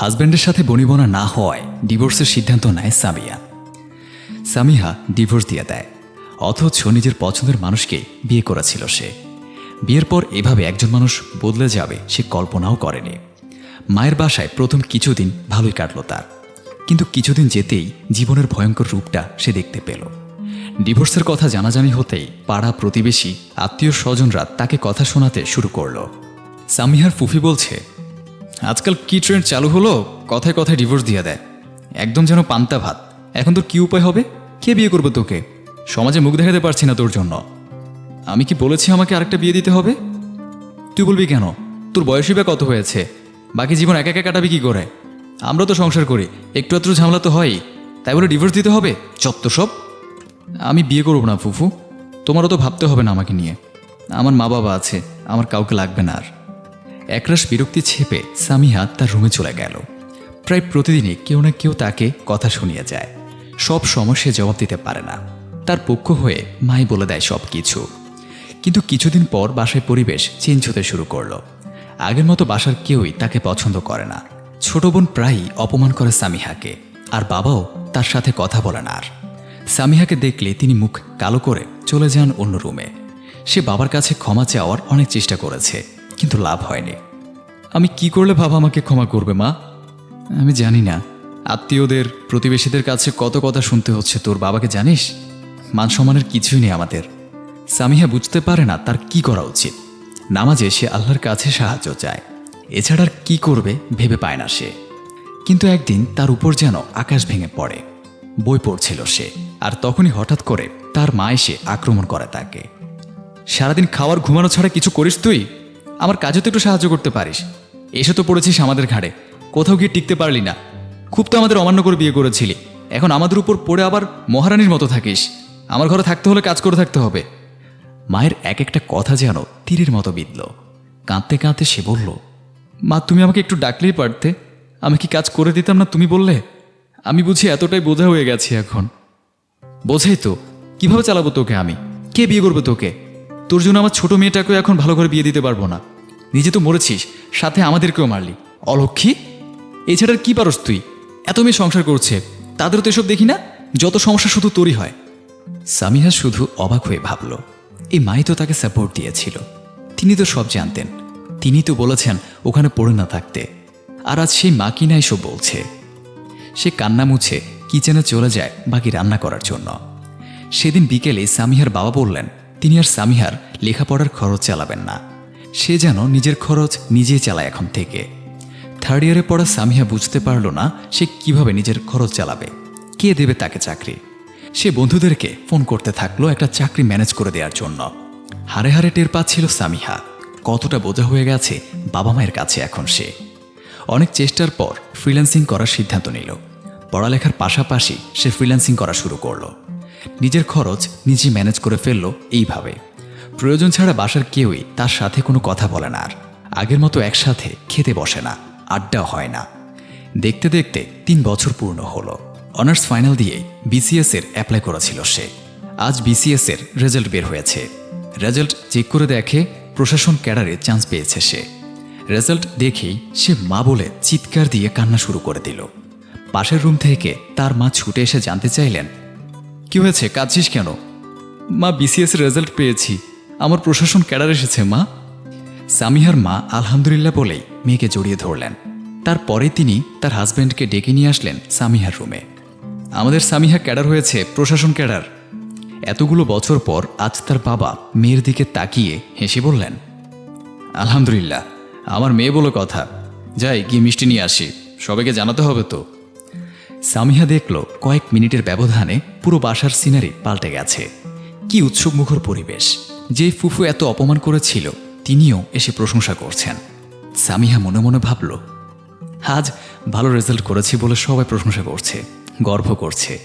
হাজব্যান্ডের সাথে বনিবনা না হওয়ায় ডিভোর্সের সিদ্ধান্ত নেয় সামিয়া। সামিহা ডিভোর্স দিয়ে দেয়, অথচ নিজের পছন্দের মানুষকে বিয়ে করেছিল সে। বিয়ের পর এভাবে একজন মানুষ বদলে যাবে সে কল্পনাও করেনি। মায়ের বাসায় প্রথম কিছুদিন ভালোই কাটল তার, কিন্তু কিছুদিন যেতেই জীবনের ভয়ঙ্কর রূপটা সে দেখতে পেল। ডিভোর্সের কথা জানাজানি হতেই পাড়া প্রতিবেশী, আত্মীয় স্বজনরা তাকে কথা শোনাতে শুরু করল। সামিহার ফুফি বলছে আজকাল কি ট্রেন্ড চালু হলো? কথায় কথায় ডিভোর্স দিয়ে দেয়। একদম যেন পান্তা ভাত। এখন তোর কি উপায় হবে? কে বিয়ে করবে তোকে? সমাজে মুখ দেখাতে পারছি না তোর জন্য। আমি কি বলেছি আমাকে আরেকটা বিয়ে দিতে হবে? তুই বলবি কেন? তোর বয়সই বা কত হয়েছে? বাকি জীবন একা একা কাটাবি কি করে? আমরা তো সংসার করি। একটু আত্র ঝামেলা তো হয়ই। তাই বলে ডিভোর্স দিতে হবে? চত্ব সব। আমি বিয়ে করব না ফুফু। তোমারও তো ভাবতে হবে না আমাকে নিয়ে। আমার মা বাবা আছে। আমার কাউকে লাগবে না আর। একরাশ বিরক্তি ছেপে সামিহা তার রুমে চলে গেল। প্রায় প্রতিদিনই কেউ না কেউ তাকে কথা শুনিয়ে যায়। সব সময় সে জবাব দিতে পারে না। তার পক্ষ হয়ে মাই বলে দেয় সব কিছু কিন্তু কিছুদিন পর বাসায় পরিবেশ চেঞ্জ হতে শুরু করল। আগের মতো বাসার কেউই তাকে পছন্দ করে না। ছোট বোন প্রায়ই অপমান করে সামিহাকে, আর বাবাও তার সাথে কথা বলে না আর। সামিহাকে দেখলে তিনি মুখ কালো করে চলে যান অন্য রুমে। সে বাবার কাছে ক্ষমা চাওয়ার অনেক চেষ্টা করেছে। কিন্তু লাভ হয়নি। আমি কি করলে বাবা আমাকে ক্ষমা করবে, মা? আমি জানি না। আত্মীয়দের, প্রতিবেশীদের কাছে কত কথা শুনতে হচ্ছে তোর বাবাকে, জানিস? মান সম্মানের কিছুই নেই আমাদের। সামিহা বুঝতে পারে না তার কি করা উচিত। নামাজে সে আল্লাহর কাছে সাহায্য চায়। এছাড়া আর কি করবে, ভেবে পায় না সে। কিন্তু একদিন তার উপর যেন আকাশ ভেঙে পড়ে। বই পড়ছিল সে, আর তখনই হঠাৎ করে তার মা এসে আক্রমণ করে তাকে। সারাদিন খাওয়ার ঘুমানো ছাড়া কিছু করিস তুই? আমার কাজে তো একটু সাহায্য করতে পারিস। এসে তো পড়েছিস আমাদের ঘাড়ে। কোথাও গিয়ে টিকতে পারলি না। খুব তো আমাদের অমান্য করে বিয়ে করেছিলি। এখন আমাদের উপর পড়ে আবার মহারানীর মতো থাকিস। আমার ঘরে থাকতে হলে কাজ করে থাকতে হবে। মায়ের এক একটা কথা যেন তীরের মতো বিঁধল। কাঁদতে কাঁদতে সে বলল, মা, তুমি আমাকে একটু ডাকলেই পারতে। আমি কি কাজ করে দিতাম না তুমি বললে? আমি বুঝি এতটাই বোঝা হয়ে গেছি এখন। বোঝাই তো, কীভাবে চালাবো তোকে আমি? কে বিয়ে করবে তোকে? তোর জন্য আমার ছোট মেয়েটাকেও এখন ভালো করে বিয়ে দিতে পারব না। নিজে তো মরেছিস, সাথে আমাদেরকেও মারলি। অলক্ষী, এছাড়া কি পারস তুই? এত মেয়ে সংসার করছে, তাদেরও তো এসব দেখি না? যত সমস্যা শুধু তোরই হয়। সামিহা শুধু অবাক হয়ে ভাবল, এই মাই তো তাকে সাপোর্ট দিয়েছিল। তিনি তো সব জানতেন। তিনি তো বলেছেন ওখানে পড়ে না থাকতে। আর আজ সেই মা কিনা এসব বলছে। সে কান্না মুছে কিচেনে চলে যায় বাকি রান্না করার জন্য। সেদিন বিকেলে সামিহার বাবা বললেন তিনি আর সামিহার লেখাপড়ার খরচ চালাবেন না। সে যেন নিজের খরচ নিজেই চালায় এখন থেকে। থার্ড ইয়ারে পড়া সামিহা বুঝতে পারল না সে কীভাবে নিজের খরচ চালাবে। কে দেবে তাকে চাকরি? সে বন্ধুদেরকে ফোন করতে থাকল একটা চাকরি ম্যানেজ করে দেওয়ার জন্য। হারে হারে টের পাচ্ছিল সামিহা। কতটা বোঝা হয়ে গেছে বাবা মায়ের কাছে এখন সে। অনেক চেষ্টার পর ফ্রিল্যান্সিং করার সিদ্ধান্ত নিল। পড়ালেখার পাশাপাশি সে ফ্রিল্যান্সিং করা শুরু করল। নিজের খরচ নিজে ম্যানেজ করে ফেলল এইভাবে। প্রয়োজন ছাড়া বাসার কেউই তার সাথে কোনো কথা বলে না আর। আগের মতো একসাথে খেতে বসে না আড্ডা হয় না। দেখতে দেখতে তিন বছর পূর্ণ হলো। অনার্স ফাইনাল দিয়ে বিসিএস এর অ্যাপ্লাই করেছিল সে। আজ বিসিএস এর রেজাল্ট বের হয়েছে। রেজাল্ট চেক করে দেখে প্রশাসন ক্যাডারে চান্স পেয়েছে সে। রেজাল্ট দেখেই সে মা বলে চিৎকার দিয়ে কান্না শুরু করে দিল। পাশের রুম থেকে তার মা ছুটে এসে জানতে চাইলেন কি হয়েছে? কাঁদছিস কেন? মা বিসিএস রেজাল্ট পেয়েছি। আমার প্রশাসন ক্যাডার এসেছে, মা। সামিহার মা আলহামদুলিল্লাহ বলেই মেয়েকে জড়িয়ে ধরলেন। তারপরে তিনি তার হাজব্যান্ডকে ডেকে নিয়ে আসলেন সামিহার রুমে। আমাদের সামিহা ক্যাডার হয়েছে, প্রশাসন ক্যাডার। এতগুলো বছর পর আজ তার বাবা মেয়ের দিকে তাকিয়ে হেসে বললেন, আলহামদুলিল্লাহ, আমার মেয়ে বলো কথা। যাই, গিয়ে মিষ্টি নিয়ে আসি। সবাইকে জানাতে হবে তো। সামিহা দেখল কয়েক মিনিটের ব্যবধানে পুরো বাসার সিনারি পাল্টে গেছে। কি উৎসব মুখর পরিবেশ। যে ফুফু এত অপমান করেছিল, তিনিও এসে প্রশংসা করছেন। সামিহা মনে মনে ভাবল, আজ ভালো রেজাল্ট করেছি বলে সবাই প্রশংসা করছে, গর্ব করছে।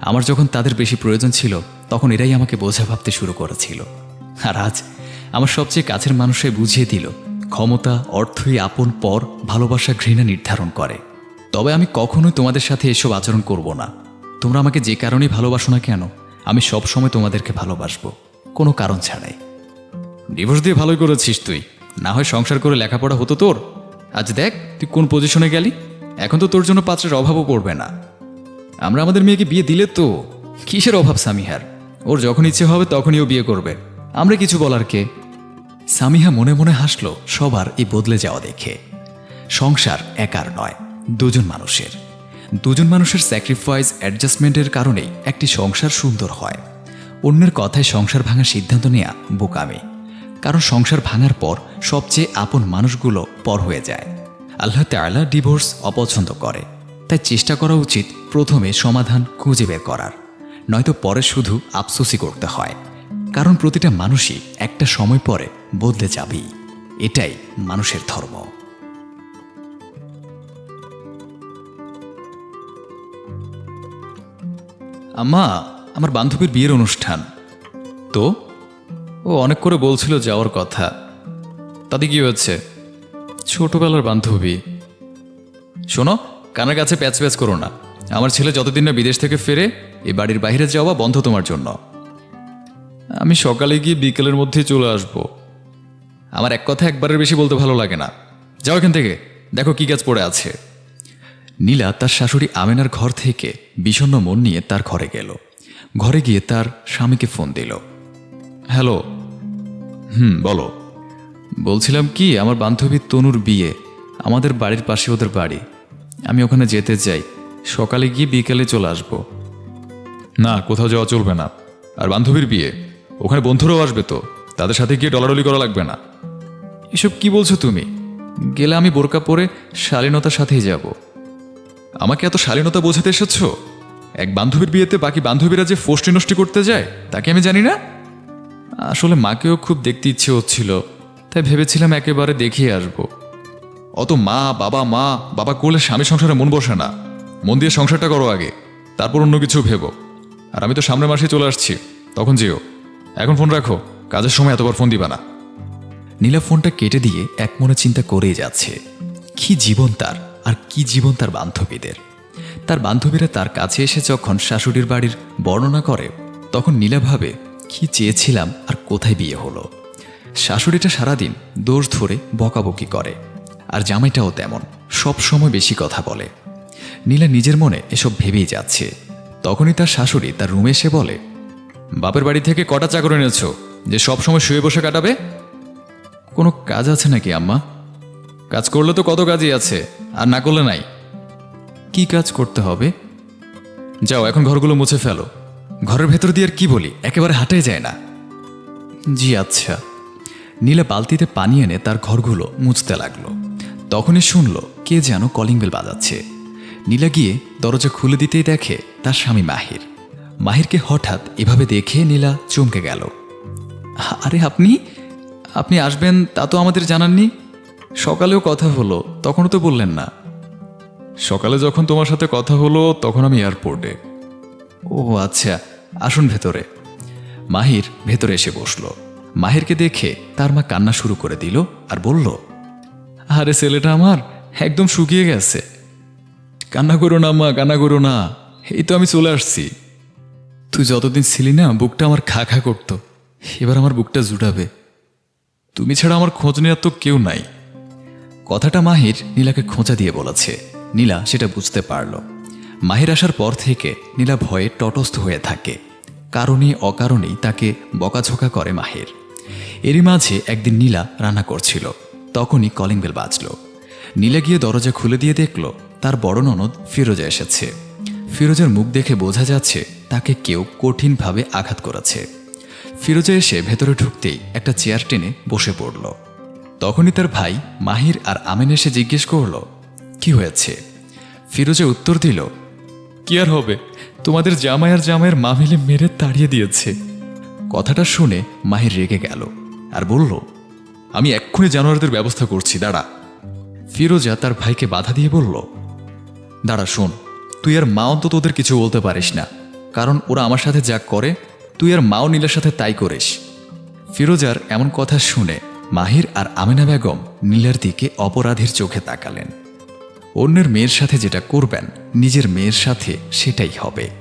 আমার যখন তাদের বেশি প্রয়োজন ছিল, তখন এরাই আমাকে বোঝা ভাবতে শুরু করেছিল। আর আজ আমার সবচেয়ে কাছের মানুষে বুঝিয়ে দিল, ক্ষমতা, অর্থই আপন পর, ভালোবাসা ঘৃণা নির্ধারণ করে। তবে আমি কখনোই তোমাদের সাথে এসব আচরণ করব না। তোমরা আমাকে যে কারণেই ভালোবাসো না কেন, আমি সব সময় তোমাদেরকে ভালোবাসবো। কোনো কারণ ছাড়াই। ডিভোর্স দিয়ে ভালোই করেছিস তুই। না হয় সংসার করে লেখাপড়া হতো তোর। আজ দেখ, তুই কোন পজিশনে গেলি? এখন তো তোর জন্য পাত্রের অভাবও পড়বে না। আমরা আমাদের মেয়েকে বিয়ে দিলে তো কিসের অভাব সামিহার? ওর যখন ইচ্ছে হবে তখনই ও বিয়ে করবে। আমরা কিছু বলার কে? সামিহা মনে মনে হাসলো, সবার এই বদলে যাওয়া দেখে। সংসার একার নয়। দুজন মানুষের। দুজন মানুষের স্যাক্রিফাইস অ্যাডজাস্টমেন্টের কারণেই একটি সংসার সুন্দর হয়। অন্যের কথায় সংসার ভাঙার সিদ্ধান্ত নেয়া বোকামি। কারণ সংসার ভাঙার পর সবচেয়ে আপন মানুষগুলো পর হয়ে যায়। আল্লাহ তাআলা ডিভোর্স অপছন্দ করে। তাই চেষ্টা করা উচিত প্রথমে সমাধান খুঁজে বের করার। নয়তো পরে শুধু আফসোসই করতে হয়। কারণ প্রতিটা মানুষই একটা সময় পরে বদলে যাবেই। এটাই মানুষের ধর্ম। আম্মা, আমার বান্ধবীর বিয়ের অনুষ্ঠান। তো? ও অনেক করে বলছিল যাওয়ার কথা। তাতে কি হয়েছে? ছোটবেলার বান্ধবী। শোনো, কানের কাছে প্যাচ প্যাচ করো না। আমার ছেলে যতদিন না বিদেশ থেকে ফেরে এই বাড়ির বাইরে যাওয়া বন্ধ তোমার জন্য। আমি সকালে গিয়ে বিকেলের মধ্যেই চলে আসব। আমার এক কথা একবারের বেশি বলতে ভালো লাগে না। যাও এখান থেকে। দেখো কি কাজ পড়ে আছে। নীলা তার শাশুড়ি আমেনার ঘর থেকে বিষণ্ণ মন নিয়ে তার ঘরে গেল। ঘরে গিয়ে তার স্বামীকে ফোন দিল। হ্যালো। হুম, বলো। বলছিলাম কি, আমার বান্ধবী তনুর বিয়ে। আমাদের বাড়ির পাশে ওদের বাড়ি। আমি ওখানে যেতে চাই। সকালে গিয়ে বিকেলে চলে আসব। না, কোথাও যাওয়া চলবে না। আর বান্ধবীর বিয়ে? ওখানে বন্ধুরাও আসবে তো। তাদের সাথে গিয়ে ডলাডলি করা লাগবে না। এসব কি বলছো তুমি? গেলে আমি বোরকা পরে শালীনতার সাথেই যাব। আমাকে এত শালীনতা বোঝাতে এসেছ? এক বান্ধবীর বিয়েতে বাকি বান্ধবীরা যে ফোষ্টি নষ্টি করতে যায় তাকে আমি জানি না? আসলে মাকেও খুব দেখতে ইচ্ছে হচ্ছিল, তাই ভেবেছিলাম একেবারে দেখিয়ে আসব। অত মা, বাবা মা, বাবা করলে স্বামী সংসারে মন বসে না। মন দিয়ে সংসারটা করো আগে, তারপর অন্য কিছু ভেবো। আর আমি তো সামনের মাসে চলে আসছি, তখন যেও। এখন ফোন রাখো, কাজের সময় এতবার ফোন দিবা না। নীলা ফোনটা কেটে দিয়ে এক মনে চিন্তা করেই যাচ্ছে, কি জীবন তার? আর কি জীবন তার বান্ধবীদের? তার বান্ধবীরা তার কাছে এসে যখন শাশুড়ির বাড়ির বর্ণনা করে, তখন নীলা ভাবে, কি চেয়েছিলাম আর কোথায় বিয়ে হলো? শাশুড়িটা সারাদিন দোষ ধরে বকাবকি করে, আর জামাইটাও তেমন, সব সময় বেশি কথা বলে। নীলা নিজের মনে এসব ভেবেই যাচ্ছে। তখনই তার শাশুড়ি তার রুমে এসে বলে, বাপের বাড়ি থেকে কটা চাকর এনেছ? যে সব সময় শুয়ে বসে কাটাবে? কোনো কাজ আছে নাকি, আম্মা? কাজ করলে তো কত কাজই আছে, আর না করলে নাই। কি কাজ করতে হবে? যাও, এখন ঘরগুলো মুছে ফেলো। ঘরের ভেতর দিয়ে আর কি বলি? একেবারে হাঁটাই যায় না। জি আচ্ছা। নীলা বালতিতে পানি এনে তার ঘরগুলো মুছতে লাগল। তখনই শুনল, কে যেন কলিং বেল বাজাচ্ছে। নীলা গিয়ে দরজা খুলে দিতেই দেখে তার স্বামী মাহির। মাহিরকে হঠাৎ এভাবে দেখে নীলা চমকে গেল। আরে আপনি? আপনি আসবেন তা তো আমাদের জানাননি? সকালেও কথা হলো, তখনও তো বললেন না। সকালে যখন তোমার সাথে কথা হলো, তখন আমি এয়ারপোর্টে। ও আচ্ছা আসুন ভেতরে। মাহির ভেতরে এসে বসল। মাহিরকে দেখে তার মা কান্না শুরু করে দিল আর বলল, আরে ছেলেটা আমার, একদম শুকিয়ে গেছে। কান্না করো না মা, কান্না করো না, এই তো আমি চলে আসছি। তুই যতদিন ছিলি না, বুকটা আমার খা খা করতো, এবার আমার বুকটা জুটাবে। তুমি ছাড়া আমার খোঁজ নেওয়ার তো কেউ নাই। কথাটা মাহির নীলাকে খোঁচা দিয়ে বলেছে। নীলা সেটা বুঝতে পারল। মাহির আসার পর থেকে নীলা ভয়ে তটস্থ হয়ে থাকে। কারণে অকারণেই তাকে বকাঝোকা করে মাহির। এরই মাঝে একদিন নীলা রান্না করছিল। তখনই কলিং বেল বাজল। নীলা গিয়ে দরজা খুলে দিয়ে দেখল, তার বড় ননদ ফিরোজা এসেছে। ফিরোজের মুখ দেখে বোঝা যাচ্ছে তাকে কেউ কঠিনভাবে আঘাত করেছে। ফিরোজা এসে ভেতরে ঢুকতেই একটা চেয়ার টেনে বসে পড়ল। তখনই তার ভাই মাহির আর আমিন এসে জিজ্ঞেস করল, কি হয়েছে? ফিরোজে উত্তর দিল, কি আর হবে? তোমাদের জামাই আর জামাইয়ের মা মিলে মেরে তাড়িয়ে দিয়েছে। কথাটা শুনে মাহির রেগে গেল আর বলল, আমি এক্ষুনি জানোয়ারদের ব্যবস্থা করছি, দাঁড়া। ফিরোজা তার ভাইকে বাধা দিয়ে বলল, দাঁড়া, শোন, তুই আর মা অন্তত ওদের কিছু বলতে পারিস না। কারণ ওরা আমার সাথে যা করে, তুই আর মাও নীলের সাথে তাই করিস। ফিরোজার এমন কথা শুনে মাহির আর আমেনা বেগম নীলার দিকে অপরাধের চোখে তাকালেন। অন্যের মেয়ের সাথে যেটা করবেন, নিজের মেয়ের সাথে সেটাই হবে।